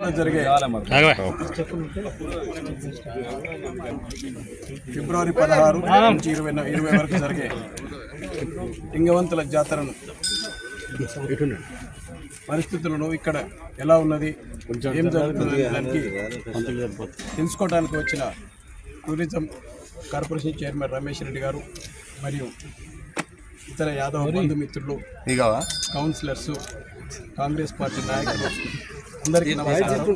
జరిగే ఫిబ్రవరి పదహారు నుంచి ఇరవై ఇరవై వరకు జరిగే లింగవంతుల జాతరను. పరిస్థితులను ఇక్కడ ఎలా ఉన్నది? ఏం జరుగుతుంది దానికి తెలుసుకోవడానికి వచ్చిన tourism corporation chairman Ramesh Reddy గారు మరియు ఇతర యాదవ బంధుమిత్రులు కౌన్సిలర్స్ కాంగ్రెస్ పార్టీ నాయకులు అందరికీ నమస్కారం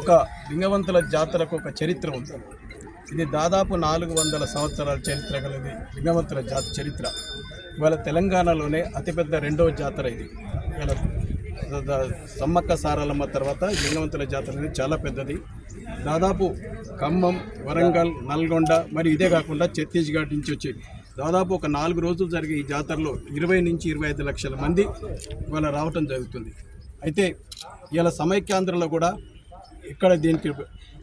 ఒక లింగవంతుల జాతరకు ఒక చరిత్ర ఉంది. ఇది దాదాపు నాలుగు వందల సంవత్సరాల చరిత్ర కలిగి లింగవంతుల జాత చరిత్ర. ఇవాళ తెలంగాణలోనే అతిపెద్ద రెండవ జాతర ఇది. ఇవాళ సమ్మక్క సారలమ్మ తర్వాత లింగవంతుల జాతర అనేది చాలా పెద్దది. దాదాపు ఖమ్మం వరంగల్ నల్గొండ మరి ఇదే కాకుండా ఛత్తీస్గఢ్ నుంచి వచ్చి దాదాపు ఒక నాలుగు రోజులు జరిగే ఈ జాతరలో ఇరవై నుంచి ఇరవై ఐదు లక్షల మంది ఇవాళ రావటం జరుగుతుంది. అయితే ఇలా సమైక్యాంధ్రలో కూడా ఇక్కడ దీనికి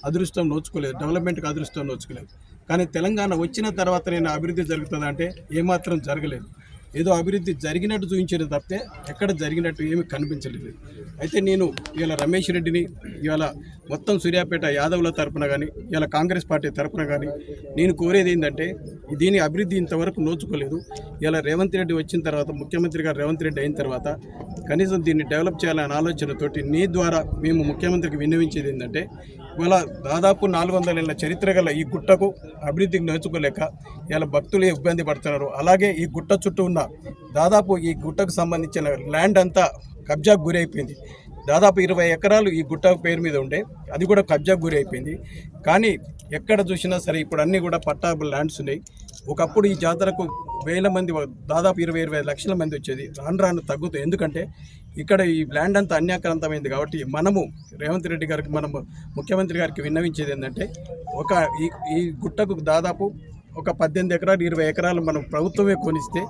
అదృష్టం నోచుకోలేదు డెవలప్మెంట్కి అదృష్టం నోచుకోలేదు. కానీ తెలంగాణ వచ్చిన తర్వాత నేను అభివృద్ధి జరుగుతుందంటే ఏమాత్రం జరగలేదు. ఏదో అభివృద్ధి జరిగినట్టు చూపించారు తప్పితే ఎక్కడ జరిగినట్టు ఏమి కనిపించలేదు. అయితే నేను ఇవాళ రమేష్ రెడ్డిని ఇవాళ మొత్తం సూర్యాపేట యాదవుల తరపున కానీ ఇవాళ కాంగ్రెస్ పార్టీ తరపున కానీ నేను కోరేది ఏంటంటే దీని అభివృద్ధి ఇంతవరకు నోచుకోలేదు. ఇలా రేవంత్ రెడ్డి వచ్చిన తర్వాత ముఖ్యమంత్రి గారు రేవంత్ రెడ్డి అయిన తర్వాత కనీసం దీన్ని డెవలప్ చేయాలనే ఆలోచనతోటి నీ ద్వారా మేము ముఖ్యమంత్రికి విన్నవించేది ఏంటంటే ఇవాళ దాదాపు నాలుగు వందల ఏళ్ళ చరిత్ర గల ఈ గుట్టకు అభివృద్ధికి నోచుకోలేక ఇలా భక్తులు ఇబ్బంది పడుతున్నారు. అలాగే ఈ గుట్ట చుట్టూ ఉన్న దాదాపు ఈ గుట్టకు సంబంధించిన ల్యాండ్ అంతా కబ్జాకు గురైపోయింది. దాదాపు ఇరవై ఎకరాలు ఈ గుట్ట పేరు మీద ఉండే అది కూడా కబ్జాకు గురి అయిపోయింది కానీ ఎక్కడ చూసినా సరే ఇప్పుడు అన్నీ కూడా పట్టాబుల్ ల్యాండ్స్ ఉన్నాయి. ఒకప్పుడు ఈ జాతరకు వేల మంది దాదాపు ఇరవై ఇరవై లక్షల మంది వచ్చేది. రాను రాను తగ్గుతుంది. ఎందుకంటే ఇక్కడ ఈ ల్యాండ్ అంతా అన్యాక్రాంతమైంది కాబట్టి మనము రేవంత్ రెడ్డి గారికి మనము ముఖ్యమంత్రి గారికి విన్నవించేది ఏంటంటే ఒక ఈ ఈ గుట్టకు దాదాపు ఒక పద్దెనిమిది ఎకరాలు ఇరవై ఎకరాలు మనం ప్రభుత్వమే కొనిస్తే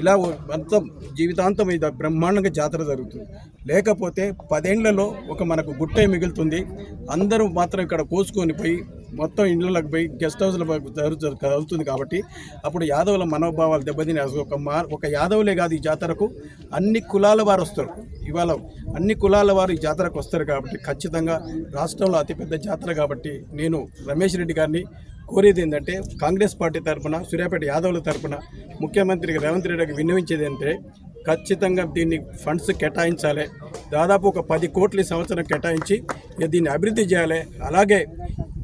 ఇలా మొత్తం జీవితాంతం ఇది బ్రహ్మాండంగా జాతర జరుగుతుంది. లేకపోతే పదేళ్ళలో ఒక మనకు గుట్టే మిగులుతుంది. అందరూ మాత్రం ఇక్కడ కోసుకొని పోయి మొత్తం ఇళ్ళకి పోయి గెస్ట్ హౌస్లో జరుగుతుంది జరుగుతుంది కాబట్టి అప్పుడు యాదవుల మనోభావాలు దెబ్బతిని ఒక మా ఒక యాదవులే కాదు ఈ జాతరకు. అన్ని కులాల వారు వస్తారు. ఇవాళ అన్ని కులాల వారు ఈ జాతరకు వస్తారు కాబట్టి ఖచ్చితంగా రాష్ట్రంలో అతిపెద్ద జాతర కాబట్టి నేను రమేష్ రెడ్డి గారిని కోరేది ఏంటంటే కాంగ్రెస్ పార్టీ తరఫున సూర్యాపేట యాదవ్ల తరఫున ముఖ్యమంత్రి రేవంత్ రెడ్డికి విన్నవించేది ఏంటంటే ఖచ్చితంగా దీన్ని ఫండ్స్ కేటాయించాలి. దాదాపు ఒక పది కోట్లు సంవత్సరం కేటాయించి దీన్ని అభివృద్ధి చేయాలి. అలాగే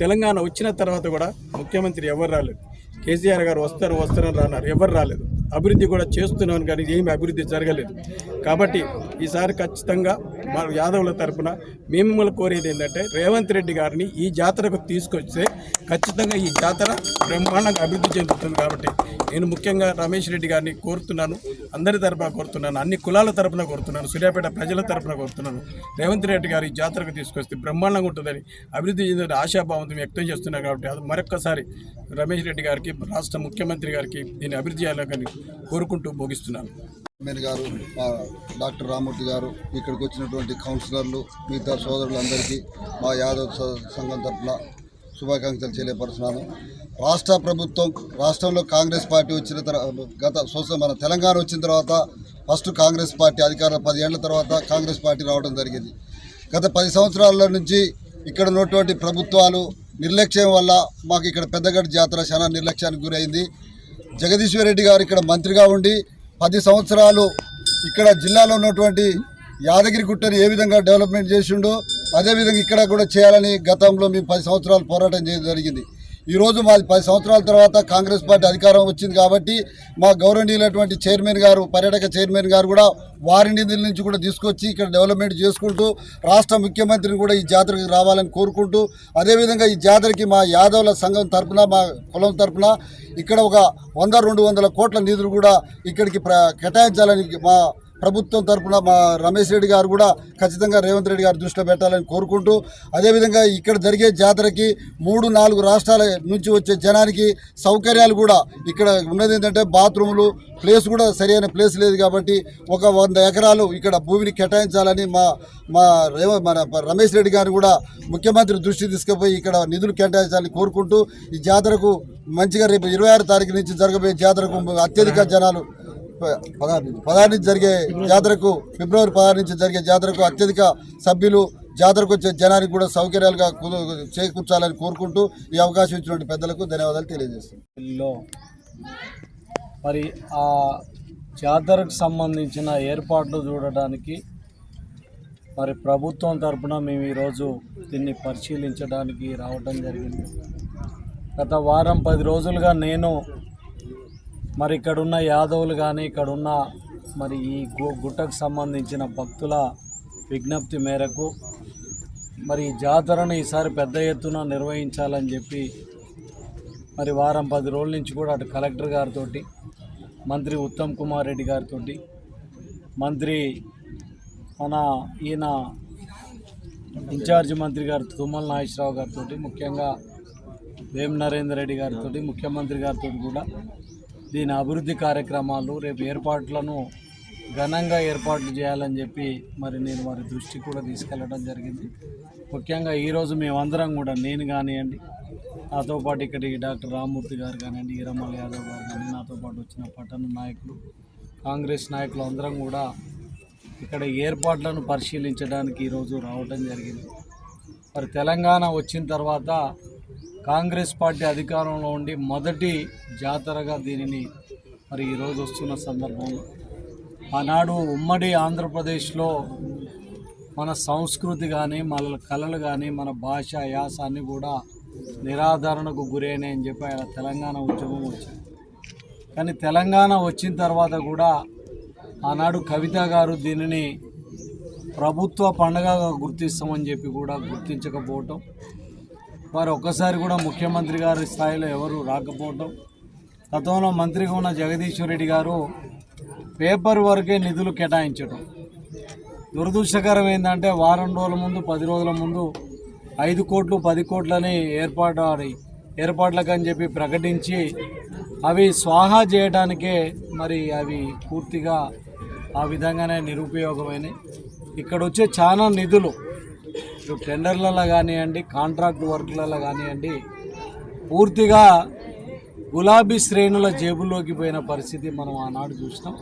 తెలంగాణ వచ్చిన తర్వాత కూడా ముఖ్యమంత్రి ఎవరు రాలేదు. కేసీఆర్ గారు వస్తారు వస్తారని రాన్నారు. ఎవరు రాలేదు. అభివృద్ధి కూడా చేస్తున్నాను కానీ ఏమి అభివృద్ధి జరగలేదు. కాబట్టి ఈసారి ఖచ్చితంగా మా యాదవుల తరపున మేము మిమ్మల్ని కోరేది ఏంటంటే రేవంత్ రెడ్డి గారిని ఈ జాతరకు తీసుకొస్తే ఖచ్చితంగా ఈ జాతర బ్రహ్మాండంగా అభివృద్ధి చెందుతుంది కాబట్టి నేను ముఖ్యంగా రమేష్ రెడ్డి గారిని కోరుతున్నాను అందరి తరపున కోరుతున్నాను అన్ని కులాల తరపున కోరుతున్నాను సూర్యాపేట ప్రజల తరపున కోరుతున్నాను. రేవంత్ రెడ్డి గారు ఈ జాతరకు తీసుకొస్తే బ్రహ్మాండంగా ఉంటుందని అభివృద్ధి చెందిన ఆశాభావంతో వ్యక్తం చేస్తున్నారు కాబట్టి అది మరొక్కసారి రమేష్ రెడ్డి గారికి రాష్ట్ర ముఖ్యమంత్రి గారికి దీన్ని అభివృద్ధి చేయాలని కోరుకుంటూ ముగిస్తున్నాను ఎమ్మెల్యే గారు మా డాక్టర్ రామూర్తి గారు ఇక్కడికి వచ్చినటువంటి కౌన్సిలర్లు మిగతా సోదరులందరికీ మా యాదవ్ సంఘం తరఫున శుభాకాంక్షలు తెలియపరుస్తున్నాను. రాష్ట్ర ప్రభుత్వం రాష్ట్రంలో కాంగ్రెస్ పార్టీ వచ్చిన తర్వాత గత సంవత్సరం మన తెలంగాణ వచ్చిన తర్వాత ఫస్ట్ కాంగ్రెస్ పార్టీ అధికారం పది ఏళ్ళ తర్వాత కాంగ్రెస్ పార్టీ రావడం జరిగింది. గత పది సంవత్సరాల నుంచి ఇక్కడ ఉన్నటువంటి ప్రభుత్వాలు నిర్లక్ష్యం వల్ల మాకు ఇక్కడ పెద్దగడ్డ జాతర చాలా నిర్లక్ష్యానికి గురైంది. జగదీశ్వర్ రెడ్డి గారు ఇక్కడ మంత్రిగా ఉండి పది సంవత్సరాలు ఇక్కడ జిల్లాలో ఉన్నటువంటి యాదగిరి గుట్టని ఏ విధంగా డెవలప్మెంట్ చేసిండో అదేవిధంగా ఇక్కడ కూడా చేయాలని గతంలో మేము పది సంవత్సరాలు పోరాటం చేయడం జరిగింది. ఈరోజు మాది పది సంవత్సరాల తర్వాత కాంగ్రెస్ పార్టీ అధికారం వచ్చింది కాబట్టి మా గౌరవనీయులైనటువంటి చైర్మన్ గారు పర్యాటక చైర్మన్ గారు కూడా వారి నిధుల నుంచి కూడా తీసుకొచ్చి ఇక్కడ డెవలప్మెంట్ చేసుకుంటూ రాష్ట్ర ముఖ్యమంత్రిని కూడా ఈ జాతరకు రావాలని కోరుకుంటూ అదేవిధంగా ఈ జాతరకి మా యాదవుల సంఘం తరఫున మా కులం తరఫున ఇక్కడ ఒక వంద రెండు వందల కోట్ల నిధులు కూడా ఇక్కడికి ప్ర కేటాయించాలని మా ప్రభుత్వం తరఫున మా రమేష్ రెడ్డి గారు కూడా ఖచ్చితంగా రేవంత్ రెడ్డి గారు దృష్టిలో పెట్టాలని కోరుకుంటూ అదేవిధంగా ఇక్కడ జరిగే జాతరకి మూడు నాలుగు రాష్ట్రాల నుంచి వచ్చే జనానికి సౌకర్యాలు కూడా ఇక్కడ ఉన్నది ఏంటంటే బాత్రూములు ప్లేస్ కూడా సరైన ప్లేస్ లేదు కాబట్టి ఒక వంద ఎకరాలు ఇక్కడ భూమిని కేటాయించాలని మా మా రేవ మన రమేష్ రెడ్డి గారు కూడా ముఖ్యమంత్రి దృష్టి తీసుకుపోయి ఇక్కడ నిధులు కేటాయించాలని కోరుకుంటూ ఈ జాతరకు మంచిగా రేపు ఇరవై ఆరు తారీఖు నుంచి జరగబోయే జాతరకు అత్యధిక జనాలు పదహారు నుంచి పదహారు నుంచి జరిగే జాతరకు ఫిబ్రవరి పదహారు నుంచి జరిగే జాతరకు అత్యధిక సభ్యులు జాతరకు వచ్చే జనానికి కూడా సౌకర్యాలుగా చేకూర్చాలని కోరుకుంటూ ఈ అవకాశం ఇచ్చినటువంటి పెద్దలకు ధన్యవాదాలు తెలియజేస్తున్నాను మరి ఆ జాతరకు సంబంధించిన ఏర్పాట్లు చూడడానికి మరి ప్రభుత్వం తరఫున మేము ఈరోజు దీన్ని పరిశీలించడానికి రావడం జరిగింది. గత వారం పది రోజులుగా నేను మరి ఇక్కడున్న యాదవులు కానీ ఇక్కడున్న మరి ఈ గు గుట్టకు సంబంధించిన భక్తుల విజ్ఞప్తి మేరకు మరి ఈ జాతరను ఈసారి పెద్ద ఎత్తున నిర్వహించాలని చెప్పి మరి వారం పది రోజుల నుంచి కూడా అటు కలెక్టర్ గారితో మంత్రి ఉత్తమ్ కుమార్ రెడ్డి గారితో మంత్రి మన ఈయన ఇన్ఛార్జి మంత్రి గారు తుమ్మల నాగేశ్వరరావు గారితో ముఖ్యంగా వేం నరేందర్ రెడ్డి గారితో ముఖ్యమంత్రి గారితో కూడా దీని అభివృద్ధి కార్యక్రమాలు రేపు ఏర్పాట్లను ఘనంగా ఏర్పాట్లు చేయాలని చెప్పి మరి నేను వారి దృష్టికి కూడా తీసుకెళ్ళడం జరిగింది. ముఖ్యంగా ఈరోజు మేమందరం కూడా నేను కానివ్వండి నాతో పాటు ఇక్కడికి డాక్టర్ రామ్మూర్తి గారు కానివ్వండి ఈరమ్మల్ యాదవ్ గారు కానీ నాతో పాటు వచ్చిన పట్టణ నాయకులు కాంగ్రెస్ నాయకులు అందరం కూడా ఇక్కడ ఏర్పాట్లను పరిశీలించడానికి ఈరోజు రావడం జరిగింది. మరి తెలంగాణ వచ్చిన తర్వాత కాంగ్రెస్ పార్టీ అధికారంలో ఉండి మొదటి జాతరగా దీనిని మరి ఈరోజు వస్తున్న సందర్భంలో ఆనాడు ఉమ్మడి ఆంధ్రప్రదేశ్లో మన సంస్కృతి కానీ మన కళలు కానీ మన భాష యాస అన్నీ కూడా నిరాదరణకు గురైనాయి అని చెప్పి ఆయన తెలంగాణ ఉద్యమం వచ్చింది. కానీ తెలంగాణ వచ్చిన తర్వాత కూడా ఆనాడు కవిత గారు దీనిని ప్రభుత్వ పండుగగా గుర్తిస్తామని చెప్పి కూడా గుర్తించకపోవటం వారు ఒక్కసారి కూడా ముఖ్యమంత్రి గారి స్థాయిలో ఎవరు రాకపోవటం గతంలో మంత్రిగా ఉన్న జగదీశ్వర్ రెడ్డి గారు పేపర్ వరకే నిధులు కేటాయించడం దురదృష్టకరం ఏంటంటే వారం రోజుల ముందు పది రోజుల ముందు ఐదు కోట్లు పది కోట్లని ఏర్పాటు ఏర్పాట్లకు అని చెప్పి ప్రకటించి అవి స్వాహా చేయడానికే మరి అవి పూర్తిగా ఆ విధంగానే నిరుపయోగమైనవి ఇక్కడ వచ్చే చాలా నిధులు టెండర్లలో కానివ్వండి కాంట్రాక్ట్ వర్క్లలో కానివ్వండి పూర్తిగా గులాబీ శ్రేణుల జేబుల్లోకి పోయిన పరిస్థితి మనం ఆనాడు చూసినాం.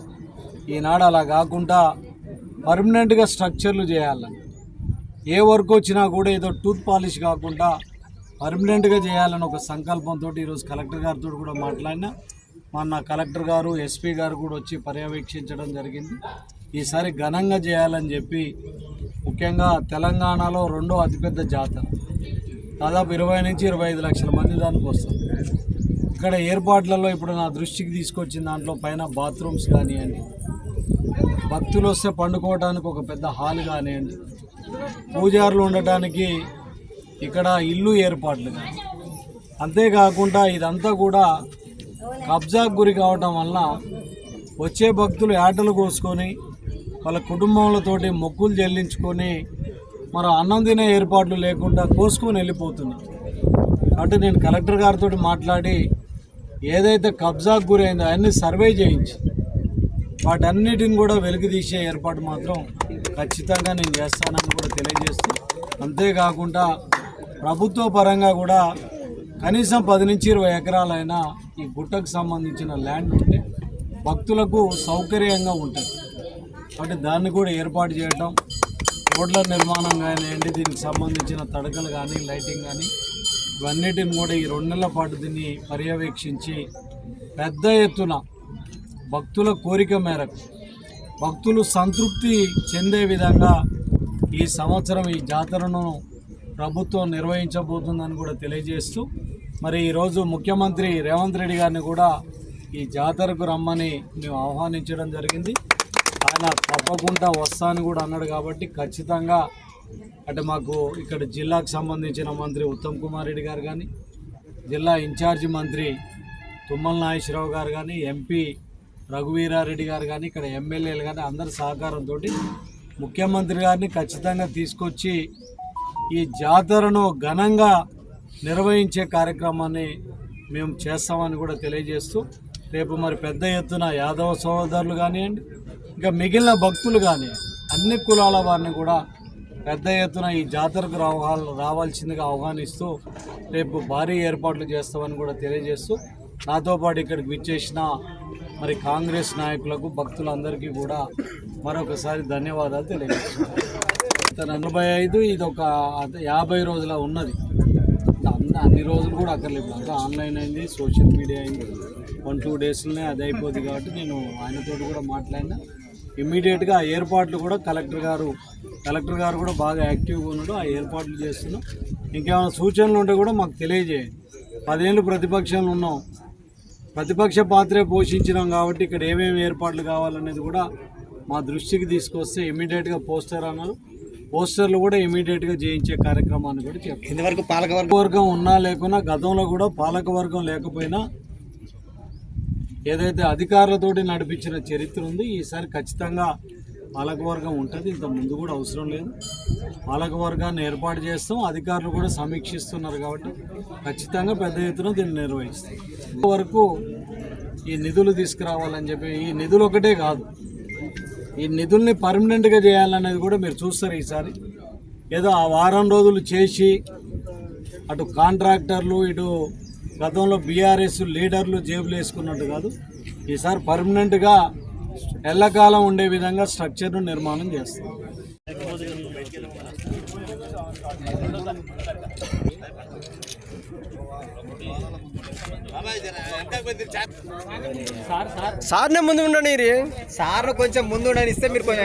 ఈనాడు అలా కాకుండా పర్మనెంట్గా స్ట్రక్చర్లు చేయాలని ఏ వర్క్ వచ్చినా కూడా ఏదో టూత్ పాలిష్ కాకుండా పర్మనెంట్గా చేయాలని ఒక సంకల్పంతో ఈరోజు కలెక్టర్ గారితో కూడా మాట్లాడినా మొన్న కలెక్టర్ గారు ఎస్పీ గారు కూడా వచ్చి పర్యవేక్షించడం జరిగింది. ఈసారి ఘనంగా చేయాలని చెప్పి ముఖ్యంగా తెలంగాణలో రెండో అతిపెద్ద జాతర. దాదాపు ఇరవై నుంచి ఇరవై ఐదు లక్షల మంది దానికి వస్తారు. ఇక్కడ ఏర్పాట్లలో ఇప్పుడు నా దృష్టికి తీసుకొచ్చిన దాంట్లో పైన బాత్రూమ్స్ కానివ్వండి భక్తులు వస్తే పండుకోవడానికి ఒక పెద్ద హాల్ కానివ్వండి పూజారులు ఉండటానికి ఇక్కడ ఇల్లు ఏర్పాట్లు కానీ. అంతేకాకుండా ఇదంతా కూడా కబ్జాకు గురి కావటం వల్ల వచ్చే భక్తులు ఆటలు కోసుకొని వాళ్ళ కుటుంబాలతోటి మొక్కులు చెల్లించుకొని మరి అన్నం తినే ఏర్పాట్లు లేకుండా కోసుకొని వెళ్ళిపోతున్నారు కాబట్టి నేను కలెక్టర్ గారితో మాట్లాడి ఏదైతే కబ్జాకు గురైందో అవన్నీ సర్వే చేయించి వాటన్నిటిని కూడా వెలికి తీసే ఏర్పాటు మాత్రం ఖచ్చితంగా నేను చేస్తానని కూడా తెలియజేస్తూ అంతేకాకుండా ప్రభుత్వ పరంగా కూడా కనీసం పది నుంచి ఇరవై ఎకరాలైనా ఈ గుట్టకు సంబంధించిన ల్యాండ్ ఉంటే భక్తులకు సౌకర్యంగా ఉంటుంది. కాబట్టి దాన్ని కూడా ఏర్పాటు చేయటం రోడ్ల నిర్మాణం కానివ్వండి దీనికి సంబంధించిన తడకలు కానీ లైటింగ్ కానీ ఇవన్నిటిని కూడా ఈ రెండు నెలల పాటు దీన్ని పర్యవేక్షించి పెద్ద ఎత్తున భక్తుల కోరిక మేరకు భక్తులు సంతృప్తి చెందే విధంగా ఈ సంవత్సరం ఈ జాతరను ప్రభుత్వం నిర్వహించబోతుందని కూడా తెలియజేస్తూ మరి ఈరోజు ముఖ్యమంత్రి రేవంత్ రెడ్డి గారిని కూడా ఈ జాతరకు రమ్మని మేము ఆహ్వానించడం జరిగింది. ఆయన తప్పకుండా వస్తాను కూడా అన్నాడు కాబట్టి ఖచ్చితంగా అంటే మాకు ఇక్కడ జిల్లాకు సంబంధించిన మంత్రి ఉత్తమ్ కుమార్ రెడ్డి గారు కానీ జిల్లా ఇన్ఛార్జి మంత్రి తుమ్మల నాగేశ్వరరావు గారు కానీ ఎంపీ రఘువీరారెడ్డి గారు కానీ ఇక్కడ ఎమ్మెల్యేలు కానీ అందరి సహకారంతో ముఖ్యమంత్రి గారిని ఖచ్చితంగా తీసుకొచ్చి ఈ జాతరను ఘనంగా నిర్వహించే కార్యక్రమాన్ని మేము చేస్తామని కూడా తెలియజేస్తూ రేపు మరి పెద్ద ఎత్తున యాదవ సోదరులు కానివ్వండి ఇంకా మిగిలిన భక్తులు కానీ అన్ని కులాల వారిని కూడా పెద్ద ఎత్తున ఈ జాతరకు రావాల రావాల్సిందిగా ఆహ్వానిస్తూ రేపు భారీ ఏర్పాట్లు చేస్తామని కూడా తెలియజేస్తూ నాతో పాటు ఇక్కడికి విచ్చేసిన మరి కాంగ్రెస్ నాయకులకు భక్తులందరికీ కూడా మరొకసారి ధన్యవాదాలు తెలియజేస్తున్నాను. తన నలభై ఐదు ఇది ఒక యాభై రోజుల ఉన్నది. అన్ని అన్ని రోజులు కూడా అక్కర్లేదు. అంతా ఆన్లైన్ అయింది సోషల్ మీడియా అయింది. వన్ టూ డేస్లోనే అది అయిపోద్ది కాబట్టి నేను ఆయనతో కూడా మాట్లాడినా. ఇమ్మీడియట్గా ఆ ఏర్పాట్లు కూడా కలెక్టర్ గారు కలెక్టర్ గారు కూడా బాగా యాక్టివ్గా ఉన్నాడు. ఆ ఏర్పాట్లు చేస్తున్నాం. ఇంకేమైనా సూచనలు ఉంటే కూడా మాకు తెలియజేయండి. పదేళ్ళు ప్రతిపక్షంలో ఉన్నాం. ప్రతిపక్ష పాత్రే పోషించినాం కాబట్టి ఇక్కడ ఏమేమి ఏర్పాట్లు కావాలనేది కూడా మా దృష్టికి తీసుకొస్తే ఇమ్మీడియట్గా పోస్టర్ అన్నారు. పోస్టర్లు కూడా ఇమీడియట్గా చేయించే కార్యక్రమాన్ని కూడా చేస్తాం. ఇంతవరకు పాలకవర్గం వర్గం ఉన్నా లేకున్నా గతంలో కూడా పాలక వర్గం లేకపోయినా ఏదైతే అధికారులతోటి నడిపించిన చరిత్ర ఉంది ఈసారి ఖచ్చితంగా పాలకవర్గం ఉంటుంది. ఇంత ముందు కూడా అవసరం లేదు. పాలకవర్గాన్ని ఏర్పాటు చేస్తాం. అధికారులు కూడా సమీక్షిస్తున్నారు కాబట్టి ఖచ్చితంగా పెద్ద ఎత్తున దీన్ని నిర్వహిస్తాం. వరకు ఈ నిధులు తీసుకురావాలని చెప్పి ఈ నిధులు ఒకటే కాదు. ఈ నిధుల్ని పర్మనెంట్గా చేయాలనేది కూడా మీరు చూస్తారు ఈసారి. ఏదో ఆ వారం రోజులు చేసి అటు కాంట్రాక్టర్లు ఇటు గతంలో బీఆర్ఎస్ లీడర్లు జేబులు వేసుకున్నట్టు కాదు. ఈసారి పర్మనెంట్గా ఎల్లకాలం ఉండే విధంగా స్ట్రక్చర్ను నిర్మాణం చేస్తాం. సార్నే ముందు ఉండండి సార్ కొంచెం ముందు ఉండని ఇస్తే మీరు కొంచెం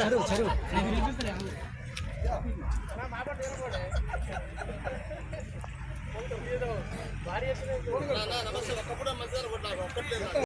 వెనక సైడ్ ఉండండి. ఆ, సూపర్ వచ్చింది ఇది కూడా